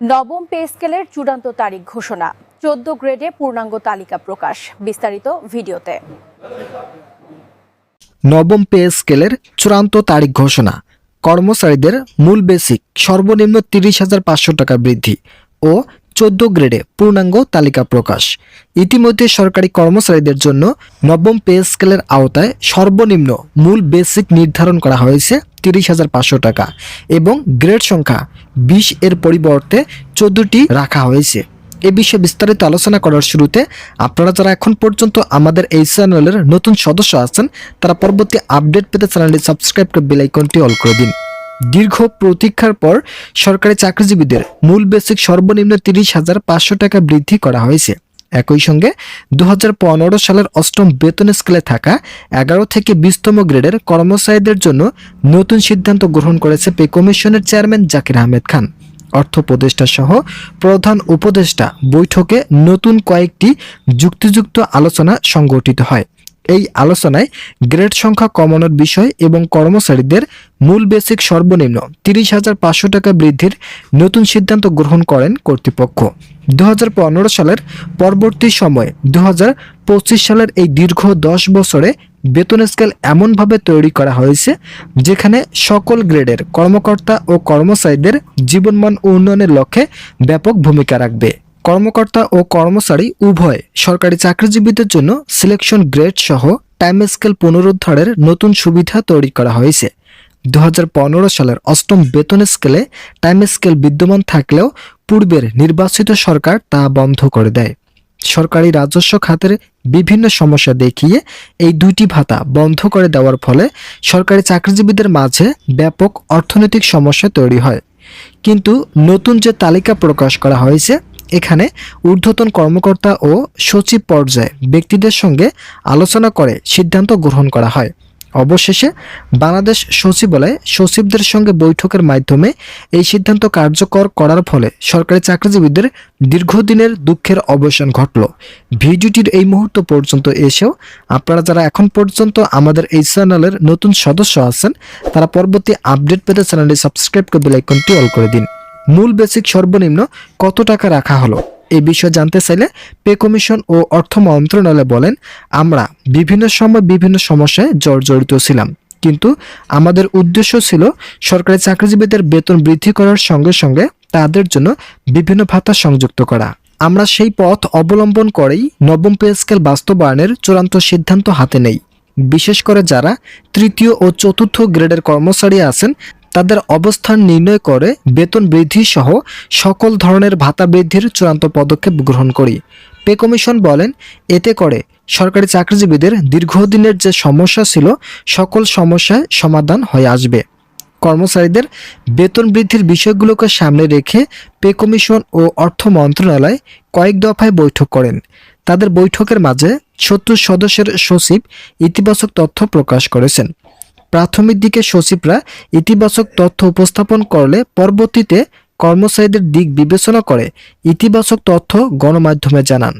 নবম পে স্কেলের চূড়ান্ত তারিখ ঘোষণা। চোদ্দ গ্রেডে পূর্ণাঙ্গ তালিকা প্রকাশ। বিস্তারিত ভিডিওতে। নবম পে স্কেলের চূড়ান্ত তারিখ ঘোষণা। কর্মচারীদের মূল বেসিক সর্বনিম্ন তিরিশ হাজার পাঁচশো টাকা বৃদ্ধি ও চোদ্দ গ্রেডে পূর্ণাঙ্গ তালিকা প্রকাশ। ইতিমধ্যে সরকারি কর্মচারীদের জন্য নবম পে স্কেলের আওতায় সর্বনিম্ন মূল বেসিক নির্ধারণ করা হয়েছে তিরিশ হাজার পাঁচশো টাকা এবং গ্রেড সংখ্যা বিশ এর পরিবর্তে চোদ্দটি রাখা হয়েছে। এ বিষয়ে বিস্তারিত আলোচনা করার শুরুতে আপনারা যারা এখন পর্যন্ত আমাদের এই চ্যানেলের নতুন সদস্য আছেন, তারা পরবর্তী আপডেট পেতে চ্যানেলটি সাবস্ক্রাইব করে বেল আইকনটি অল করে দিন। দীর্ঘ প্রতীক্ষার পর সরকারি চাকরিজীবীদের মূল বেসিক সর্বনিম্ন তিরিশ হাজার পাঁচশো টাকা বৃদ্ধি করা হয়েছে। একই সঙ্গে দু সালের অষ্টম বেতন স্কেলে থাকা এগারো থেকে বিশতম গ্রেডের কর্মচারীদের জন্য নতুন সিদ্ধান্ত গ্রহণ করেছে পে কমিশনের চেয়ারম্যান জাকির আহমেদ খান। অর্থ উপদেষ্টা সহ প্রধান উপদেষ্টা বৈঠকে নতুন কয়েকটি যুক্তিযুক্ত আলোচনা সংগঠিত হয়। এই আলোচনায় গ্রেড সংখ্যা কমানোর বিষয় এবং কর্মচারীদের মূল বেসিক সর্বনিম্ন তিরিশ হাজার পাঁচশো টাকা বৃদ্ধির নতুন সিদ্ধান্ত গ্রহণ করেন কর্তৃপক্ষ। দু হাজার পনেরো সালের পরবর্তী সময়ে দু হাজার পঁচিশ সালের এই দীর্ঘ দশ বছরে বেতন স্কেল এমনভাবে তৈরি করা হয়েছে, যেখানে সকল গ্রেডের কর্মকর্তা ও কর্মচারীদের জীবনমান উন্নয়নের লক্ষ্যে ব্যাপক ভূমিকা রাখবে। কর্মকর্তা ও কর্মচারী উভয় সরকারি চাকরিজীবীদের জন্য সিলেকশন গ্রেড সহ টাইম স্কেল পুনরুদ্ধারের নতুন সুবিধা তৈরি করা হয়েছে। দু হাজার পনেরো সালের অষ্টম বেতন স্কেলে টাইম স্কেল বিদ্যমান থাকলেও পূর্বের নির্বাচিত সরকার তা বন্ধ করে দেয়। সরকারি রাজস্ব খাতের বিভিন্ন সমস্যা দেখিয়ে এই দুইটি ভাতা বন্ধ করে দেওয়ার ফলে সরকারি চাকরিজীবীদের মাঝে ব্যাপক অর্থনৈতিক সমস্যা তৈরি হয়। কিন্তু নতুন যে তালিকা প্রকাশ করা হয়েছে এখানে ঊর্ধ্বতন কর্মকর্তা ও সচিব পর্যায়ে ব্যক্তিদের সঙ্গে আলোচনা করে সিদ্ধান্ত গ্রহণ করা হয়। অবশেষে বাংলাদেশ সচিবালয়ে সচিবদের সঙ্গে বৈঠকের মাধ্যমে এই সিদ্ধান্ত কার্যকর করার ফলে সরকারি চাকরিজীবীদের দীর্ঘদিনের দুঃখের অবসান ঘটল। ভিডিওটির এই মুহূর্ত পর্যন্ত এসেও আপনারা যারা এখন পর্যন্ত আমাদের এই চ্যানেলের নতুন সদস্য আছেন, তারা পরবর্তী আপডেট পেতে চ্যানেলটি সাবস্ক্রাইব করে বেল আইকনটি অল করে দিন। মূল বেসিক সর্বনিম্ন কত টাকা রাখা হলো? এই বিষয়ে জানতে চাইলে পে কমিশন ও অর্থ মন্ত্রণালয় বলেন, আমরা বিভিন্ন সময় বিভিন্ন সমস্যায় জর্জরিত ছিলাম। কিন্তু আমাদের উদ্দেশ্য ছিল সরকারি চাকরিজীবীদের বেতন বৃদ্ধি করার সঙ্গে সঙ্গে তাদের জন্য বিভিন্ন ভাতা সংযুক্ত করা। আমরা সেই পথ অবলম্বন করেই নবম পে স্কেল বাস্তবায়নের চূড়ান্ত সিদ্ধান্ত হাতে নেই। বিশেষ করে যারা তৃতীয় ও চতুর্থ গ্রেডের কর্মচারী আছেন তাদের অবস্থান নির্ণয় করে বেতন বৃদ্ধি সহ সকল ধরনের ভাতা বৃদ্ধির চূড়ান্ত পদক্ষেপ গ্রহণ করি। পে কমিশন বলেন, এতে করে সরকারি চাকরিজীবীদের দীর্ঘদিনের যে সমস্যা ছিল, সকল সমস্যায় সমাধান হয়ে আসবে। কর্মচারীদের বেতন বৃদ্ধির বিষয়গুলোকে সামনে রেখে পে কমিশন ও অর্থ মন্ত্রণালয় কয়েক দফায় বৈঠক করেন। তাদের বৈঠকের মাঝে সত্তর সদস্যের সচিব ইতিবাচক তথ্য প্রকাশ করেছেন। প্রাথমিক দিকে সচিবরা ইতিবাচক তথ্য উপস্থাপন করলে পরবর্তীতে কর্মচারীদের দিক বিবেচনা করে ইতিবাচক তথ্য গণমাধ্যমে জানান।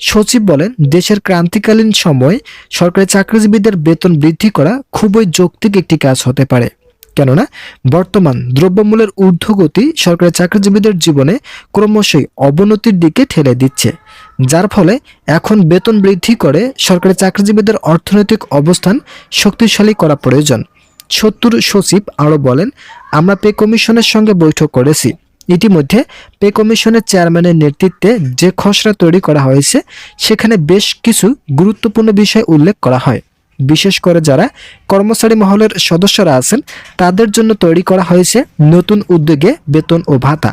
সচিব বলেন, দেশের ক্রান্তিকালীন সময় সরকারি চাকরিজীবীদের বেতন বৃদ্ধি করা খুবই যৌক্তিক একটি কাজ হতে পারে। কেননা, বর্তমান দ্রব্যমূল্যের ঊর্ধ্বগতি সরকারি চাকরিজীবীদের জীবনে ক্রমশই অবনতির দিকে ঠেলে দিচ্ছে। যার ফলে এখন বেতন বৃদ্ধি করে সরকারি চাকরিজীবীদের অর্থনৈতিক অবস্থান শক্তিশালী করা প্রয়োজন। সত্তর সচিব আরও বলেন, আমরা পে কমিশনের সঙ্গে বৈঠক করেছি। ইতিমধ্যে পে কমিশনের চেয়ারম্যানের নেতৃত্বে যে খসড়া তৈরি করা হয়েছে, সেখানে বেশ কিছু গুরুত্বপূর্ণ বিষয় উল্লেখ করা হয়। বিশেষ করে যারা কর্মচারী মহলের সদস্যরা আছেন, তাদের জন্য তৈরি করা হয়েছে নতুন উদ্যোগে বেতন ও ভাতা।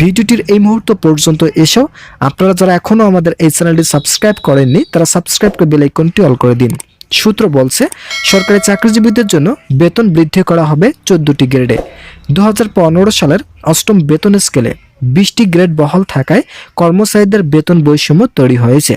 ভিডিওটির এই মুহূর্ত পর্যন্ত এসেও আপনারা যারা এখনও আমাদের এই চ্যানেলটি সাবস্ক্রাইব করেননি, তারা সাবস্ক্রাইব করে বেল আইকনটি অল করে দিন। সূত্র বলছে, সরকারি চাকরিজীবীদের জন্য বেতন বৃদ্ধি করা হবে চোদ্দটি গ্রেডে। দু হাজার পনেরো সালের অষ্টম বেতন স্কেলে বিশটি গ্রেড বহাল থাকায় কর্মচারীদের বেতন বৈষম্য তৈরি হয়েছে।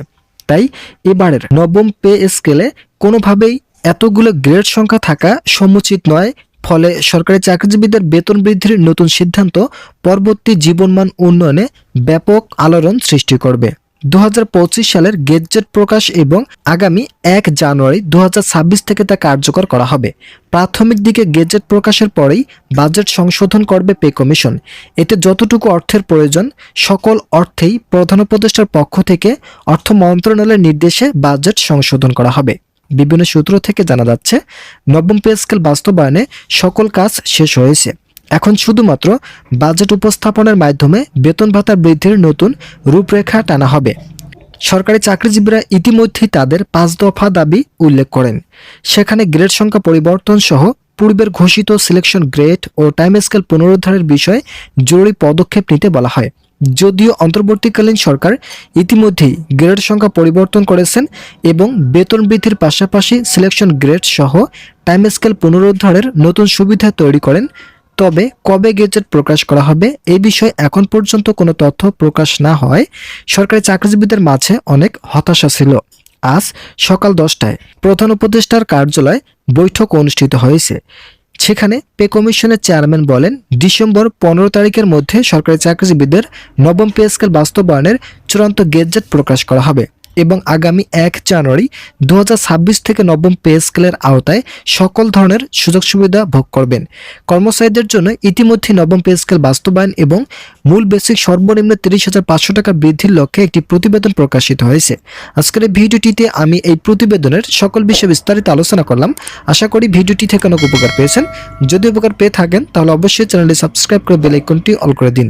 তাই এবারের নবম পে স্কেলে কোনোভাবেই এতগুলো গ্রেড সংখ্যা থাকা সমুচিত নয়। ফলে সরকারি চাকরিজীবীদের বেতন বৃদ্ধির নতুন সিদ্ধান্ত পরবর্তী জীবনমান উন্নয়নে ব্যাপক আলোড়ন সৃষ্টি করবে। দু হাজার পঁচিশ সালের গেজেট প্রকাশ এবং আগামী এক জানুয়ারি দু হাজার ছাব্বিশ থেকে তা কার্যকর করা হবে। প্রাথমিক দিকে গেজেট প্রকাশের পরেই বাজেট সংশোধন করবে পে কমিশন। এতে যতটুকু অর্থের প্রয়োজন, সকল অর্থেই প্রধান উপদেষ্টার পক্ষ থেকে অর্থ মন্ত্রণালয়ের নির্দেশে বাজেট সংশোধন করা হবে। বিভিন্ন সূত্র থেকে জানা যাচ্ছে, নবম পে স্কেল বাস্তবায়নে সকল কাজ শেষ হয়েছে। এখন শুধুমাত্র বাজেট উপস্থাপনের মাধ্যমে বেতন ভাতা বৃদ্ধির নতুন রূপরেখা টানা হবে। সরকারি চাকরিজীবীরা ইতিমধ্যেই তাদের পাঁচ দফা দাবি উল্লেখ করেন। সেখানে গ্রেড সংখ্যা পরিবর্তন সহ পূর্বের ঘোষিত সিলেকশন গ্রেড ও টাইম স্কেল পুনরুদ্ধারের বিষয়ে জরুরি পদক্ষেপ নিতে বলা হয়। যদিও অন্তর্বর্তীকালীন সরকার ইতিমধ্যেই গ্রেড সংখ্যা পরিবর্তন করেছেন এবং বেতন বৃদ্ধির পাশাপাশি সিলেকশন গ্রেড সহ টাইম স্কেল পুনরুদ্ধারের নতুন সুবিধা তৈরি করেন তবে কবে গেজেট প্রকাশ করা হবে এই বিষয়ে এখন পর্যন্ত কোনো তথ্য প্রকাশ না হয়। সরকারি চাকরিজীবীদের মাঝে অনেক হতাশা ছিল। আজ সকাল দশটায় প্রধান উপদেষ্টার কার্যালয়ে বৈঠক অনুষ্ঠিত হয়েছে। সেখানে পে কমিশনের চেয়ারম্যান বলেন, ডিসেম্বর পনেরো তারিখের মধ্যে সরকারি চাকরিজীবীদের নবম পে স্কেল বাস্তবায়নের চূড়ান্ত গেজেট প্রকাশ করা হবে। এবং আগামী এক জানুয়ারি দু হাজার ছাব্বিশ থেকে নবম পে স্কেলের আওতায় সকল ধরনের সুযোগ সুবিধা ভোগ করবেন। কর্মচারীদের জন্য ইতিমধ্যে নবম পে স্কেল বাস্তবায়ন এবং মূল বেসিক সর্বনিম্ন তিরিশ হাজার পাঁচশো টাকা বৃদ্ধির লক্ষ্যে একটি প্রতিবেদন প্রকাশিত হয়েছে। আজকের এই ভিডিওটিতে আমি এই প্রতিবেদনের সকল বিষয়ে বিস্তারিত আলোচনা করলাম। আশা করি ভিডিওটি থেকে অনেক উপকার পেয়েছেন। যদি উপকার পেয়ে থাকেন, তাহলে অবশ্যই চ্যানেলটি সাবস্ক্রাইব করে বেল আইকনটি অল করে দিন।